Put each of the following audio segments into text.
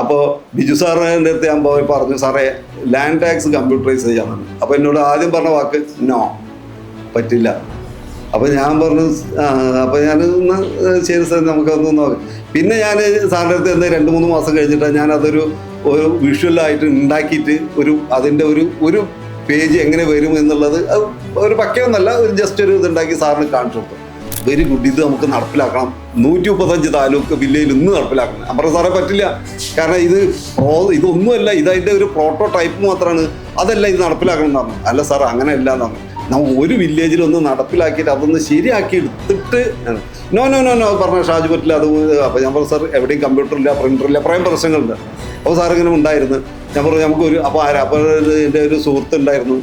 അപ്പോൾ ബിജു സാറിനെ അടുത്ത് ഞാൻ പോയി പറഞ്ഞു സാറേ ലാൻഡ് ടാക്സ് കമ്പ്യൂട്ടറൈസ് ചെയ്യാമെന്ന്. അപ്പോൾ എന്നോട് ആദ്യം പറഞ്ഞ വാക്ക് നോ പറ്റില്ല. അപ്പോൾ ഞാൻ പറഞ്ഞു അപ്പോൾ ഞാൻ ഒന്ന് ശരി സാർ നമുക്കൊന്ന് നോക്കാം. പിന്നെ ഞാൻ സാറിന്റെ അടുത്ത് എന്താ രണ്ട് മൂന്ന് മാസം കഴിഞ്ഞിട്ട് ഞാൻ അതൊരു ഒരു വിഷ്വലായിട്ട് ഉണ്ടാക്കിയിട്ട് ഒരു അതിന്റെ ഒരു ഒരു പേജ് എങ്ങനെ വരും എന്നുള്ളത് ഒരു പക്കയൊന്നല്ല ഒരു ജസ്റ്റ് ഒരു ഇതുണ്ടാക്കി സാറിന് കാണിച്ചു കൊടുത്തു വെരി ഗുഡ് ഇത് നമുക്ക് നടപ്പിലാക്കണം. നൂറ്റി മുപ്പത്തഞ്ച് താലൂക്ക് വില്ലേജിൽ ഇന്ന് നടപ്പിലാക്കണം. അമ്പറ സാറേ പറ്റില്ല. കാരണം ഇത് പ്രോ ഇതൊന്നുമല്ല ഇത് അതിന്റെ ഒരു പ്രോട്ടോടൈപ്പ് മാത്രമാണ് അതല്ല ഇത് നടപ്പിലാക്കണം എന്ന് പറഞ്ഞു. അല്ല സാർ അങ്ങനെയല്ല എന്ന് പറഞ്ഞു. നമ്മൾ ഒരു വില്ലേജിലൊന്ന് നടപ്പിലാക്കിയിട്ട് അതൊന്ന് ശരിയാക്കി എടുത്തിട്ട് നോ നോ നോ നോ പറഞ്ഞ ഷാജു പറ്റില്ല അത് അപ്പോൾ ഞാൻ പറഞ്ഞു സാർ എവിടെയും പ്രിന്റർ ഇല്ല കുറേ പ്രശ്നങ്ങളുണ്ട്. അപ്പോൾ സാർ ഇങ്ങനെ ഉണ്ടായിരുന്നു. ഞാൻ പറഞ്ഞു നമുക്കൊരു അപ്പോൾ ആരാ അപ്പോൾ എന്റെ ഒരു സുഹൃത്ത് ഉണ്ടായിരുന്നു.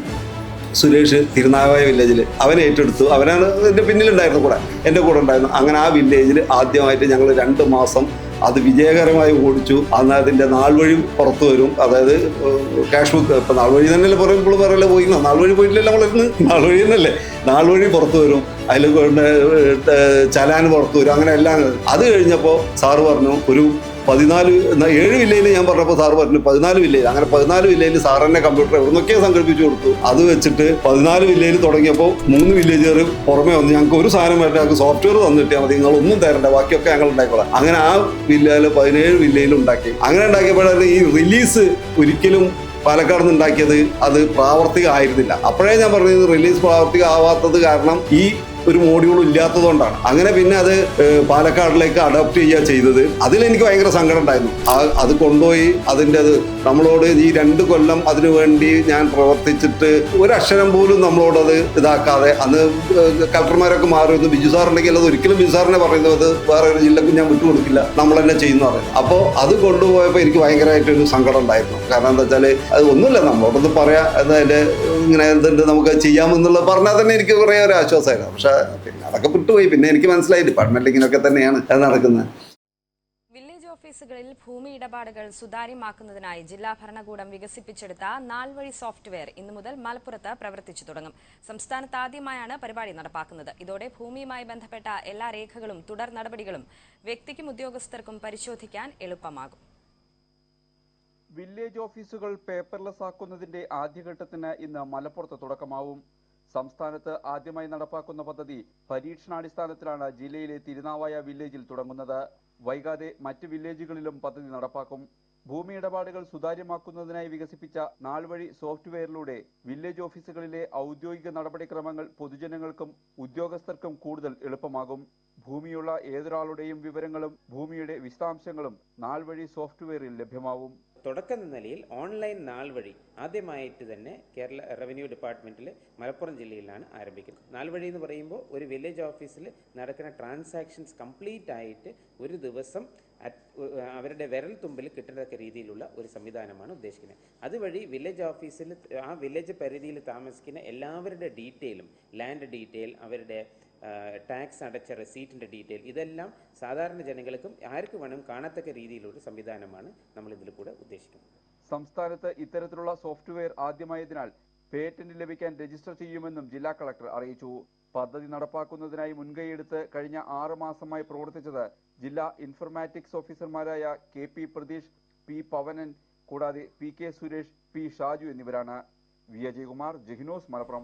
സുരേഷ് തിരുനാവായ വില്ലേജിൽ അവനെ ഏറ്റെടുത്തു. അവനാണ് എന്റെ പിന്നിലുണ്ടായിരുന്നു കൂടെ. എന്റെ കൂടെ ഉണ്ടായിരുന്നു. അങ്ങനെ ആ വില്ലേജിൽ ആദ്യമായിട്ട് ഞങ്ങൾ രണ്ട് മാസം അത് വിജയകരമായി ഓടിച്ചു. അന്ന് അതിന്റെ നാൾ വഴി പുറത്തു വരും. അതായത് ക്യാഷ് ബുക്ക് ഇപ്പം നാൾ വഴി തന്നെയല്ലേ പറയുമ്പോൾ പറയല്ലേ പോയി. നാൾ വഴി പോയിട്ടില്ലല്ലോ നമ്മളിരുന്ന് നാൾ വഴി തന്നെയല്ലേ? നാൾ വഴി പുറത്തു വരും. അതിൽ ചലാൻ പുറത്തു വരും. അങ്ങനെ എല്ലാം. അത് കഴിഞ്ഞപ്പോൾ സാറ് പറഞ്ഞു ഒരു പതിനാല് ഏഴ് വില്ലയിൽ ഞാൻ പറഞ്ഞപ്പോൾ സാറ് പറഞ്ഞു പതിനാല് വില്ലയിൽ. അങ്ങനെ പതിനാല് വില്ലയിൽ സാർ തന്നെ കമ്പ്യൂട്ടർ എവിടുന്നൊക്കെ സംഘടിപ്പിച്ചു കൊടുത്തു. അത് വെച്ചിട്ട് പതിനാല് വില്ലയിൽ തുടങ്ങിയപ്പോൾ മൂന്ന് വില്ലേജുകാർ പുറമെ വന്ന് ഞങ്ങൾക്ക് ഒരു സാധനം വരണ്ട ഞങ്ങൾക്ക് സോഫ്റ്റ്വെയർ തന്നിട്ട് മതി നിങ്ങൾ ഒന്നും തരണ്ട ബാക്കിയൊക്കെ ഞങ്ങൾ ഉണ്ടാക്കിക്കോളാം അങ്ങനെ ആ വില്ലയിൽ പതിനേഴ് വില്ലയിൽ ഉണ്ടാക്കി. അങ്ങനെ ഉണ്ടാക്കിയപ്പോഴാണ് ഈ റിലീസ് ഒരിക്കലും പാലക്കാട് നിന്ന് ഉണ്ടാക്കിയത് അത് പ്രാവർത്തികമായിരുന്നില്ല. അപ്പോഴേ ഞാൻ പറഞ്ഞത് റിലീസ് പ്രാവർത്തികമാവാത്തത് കാരണം ഈ ഒരു മോഡ്യൂൾ ഇല്ലാത്തതുകൊണ്ടാണ്. അങ്ങനെ പിന്നെ അത് പാലക്കാടിലേക്ക് അഡോപ്റ്റ് ചെയ്യുക ചെയ്തത്. അതിലെനിക്ക് ഭയങ്കര സങ്കടം ഉണ്ടായിരുന്നു. അത് കൊണ്ടുപോയി അതിന്റെ അത് നമ്മളോട് ഈ രണ്ട് കൊല്ലം അതിനു വേണ്ടി ഞാൻ പ്രവർത്തിച്ചിട്ട് ഒരക്ഷരം പോലും നമ്മളോടത് ഇതാക്കാതെ അന്ന് കലക്ടർമാരൊക്കെ മാറുമെന്ന് ബിജു സാർ ഉണ്ടെങ്കിൽ അത് ഒരിക്കലും ബിജു സാറിനെ പറയുന്നത് വേറെ ഒരു ജില്ലക്കും ഞാൻ വിട്ടുകൊടുക്കില്ല നമ്മൾ തന്നെ ചെയ്യുന്ന പറയും. അപ്പോൾ അത് കൊണ്ടുപോയപ്പോൾ എനിക്ക് ഭയങ്കരമായിട്ടൊരു സങ്കടം ഉണ്ടായിരുന്നു. കാരണം എന്താ വെച്ചാൽ അത് ഒന്നുമില്ല. നമ്മളോടൊന്ന് പറയാം. എന്താ അതിന്റെ ഇങ്ങനെ എന്തുണ്ട് നമുക്ക് ചെയ്യാമെന്നുള്ളത് പറഞ്ഞാൽ തന്നെ എനിക്ക് കുറേ ഒരു ആശ്വാസമായിരുന്നു. പക്ഷേ പിന്നെ അതൊക്കെ വിട്ടുപോയി. പിന്നെ എനിക്ക് മനസ്സിലായി ഡിപ്പാർട്ട്മെന്റ് ഇങ്ങനെയൊക്കെ തന്നെയാണ് അത് നടക്കുന്നത്. വില്ലേജ് ഓഫീസുകളിൽ ഭൂമി ഇടപാടുകൾ സുതാര്യമാക്കുന്നതിനായി ജില്ലാ ഭരണകൂടം വികസിപ്പിച്ചെടുത്ത നാൾവഴി സോഫ്റ്റ്വെയർ ഇന്നു മുതൽ മലപ്പുറത്ത് പ്രവർത്തിച്ചു തുടങ്ങും. സംസ്ഥാനത്ത് ആദ്യമായാണ് പരിപാടി നടപ്പാക്കുന്നത്. ഇതോടെ ഭൂമിയുമായി ബന്ധപ്പെട്ട എല്ലാ രേഖകളും തുടർ നടപടികളും വ്യക്തിക്കും ഉദ്യോഗസ്ഥർക്കും പരിശോധിക്കാൻ എളുപ്പമാകും. വില്ലേജ് ഓഫീസുകൾ പേപ്പർലെസ് ആക്കുന്നതിന്റെ ആദ്യഘട്ടത്തിന് ഇന്ന് മലപ്പുറത്ത് തുടക്കമാവും. സംസ്ഥാനത്ത് ആദ്യമായി നടപ്പാക്കുന്ന പദ്ധതി പരീക്ഷണാടിസ്ഥാനത്തിലാണ് ജില്ലയിലെ തിരുനാവായ വില്ലേജിൽ തുടങ്ങുന്നത്. വൈകാതെ മറ്റ് വില്ലേജുകളിലും പദ്ധതി നടപ്പാക്കും. ഭൂമി ഇടപാടുകൾ സുതാര്യമാക്കുന്നതിനായി വികസിപ്പിച്ച നാൾവഴി സോഫ്റ്റ്വെയറിലൂടെ വില്ലേജ് ഓഫീസുകളിലെ ഔദ്യോഗിക നടപടിക്രമങ്ങൾ പൊതുജനങ്ങൾക്കും ഉദ്യോഗസ്ഥർക്കും കൂടുതൽ എളുപ്പമാകും. ഭൂമിയുള്ള ഏതൊരാളുടെയും വിവരങ്ങളും ഭൂമിയുടെ വിശദാംശങ്ങളും നാൾവഴി സോഫ്റ്റ്വെയറിൽ ലഭ്യമാവും. തുടക്കം എന്ന നിലയിൽ ഓൺലൈൻ നാൾ വഴി ആദ്യമായിട്ട് തന്നെ കേരള റവന്യൂ ഡിപ്പാർട്ട്മെന്റിൽ മലപ്പുറം ജില്ലയിലാണ് ആരംഭിക്കുന്നത്. നാൾ വഴി എന്ന് പറയുമ്പോൾ ഒരു വില്ലേജ് ഓഫീസിൽ നടക്കുന്ന ട്രാൻസാക്ഷൻസ് കംപ്ലീറ്റ് ആയിട്ട് ഒരു ദിവസം അവരുടെ വിരൽ തുമ്പിൽ കിട്ടത്തക്ക രീതിയിലുള്ള ഒരു സംവിധാനമാണ് ഉദ്ദേശിക്കുന്നത്. അതുവഴി വില്ലേജ് ഓഫീസിൽ ആ വില്ലേജ് പരിധിയിൽ താമസിക്കുന്ന എല്ലാവരുടെ ഡീറ്റെയിലും ലാൻഡ് ഡീറ്റെയിൽ അവരുടെ ടാക്സ് അടച്ച റെസീറ്റിന്റെ ഡീറ്റെയിൽ ഇതെല്ലാം സാധാരണ ജനങ്ങൾക്കും ആർക്ക് വേണം കാണത്തക്ക രീതിയിലൊരു സംവിധാനമാണ് നമ്മൾ ഇതിൽ കൂടെ ഉദ്ദേശിക്കുന്നത്. സംസ്ഥാനത്ത് ഇത്തരത്തിലുള്ള സോഫ്റ്റ്വെയർ ആദ്യമായതിനാൽ പേറ്റന്റ് ലഭിക്കാൻ രജിസ്റ്റർ ചെയ്യുമെന്നും ജില്ലാ കളക്ടർ അറിയിച്ചു. പദ്ധതി നടപ്പാക്കുന്നതിനായി മുൻകൈയെടുത്ത് കഴിഞ്ഞ ആറ് മാസമായി പ്രവർത്തിച്ചത് ജില്ലാ ഇൻഫർമാറ്റിക്സ് ഓഫീസർമാരായ K P Pratheesh P Pavanan കൂടാതെ P K Suresh P Shaju എന്നിവരാണ്. വി അജയകുമാർ ജഹിനോസ് മലപ്പുറം.